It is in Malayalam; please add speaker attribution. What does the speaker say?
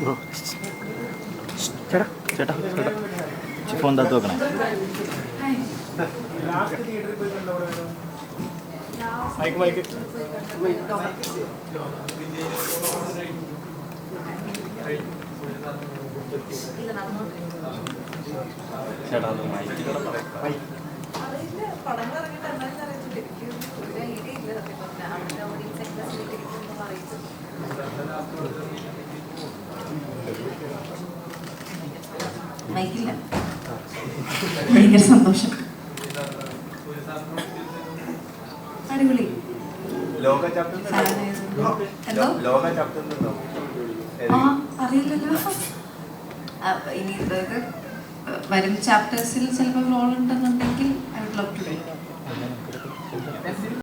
Speaker 1: ബ്രോ ചേട്ടാ ചേട്ടാ. ചേട്ടാ ഫോൺ താത്ത് വെക്കണേ.
Speaker 2: Mike mike.
Speaker 1: ചേട്ടാ മൈക്കിലൂടെ
Speaker 3: മൈക്കില്ല ഭയങ്കര സന്തോഷം. അടിപൊളി. അറിയില്ലല്ലോ. ഇനി ഇത് വരും ചാപ്റ്റേഴ്സിൽ ചിലപ്പോൾ റോൾ ഉണ്ടെന്നുണ്ടെങ്കിൽ ഐ വുഡ് ലവ് ടു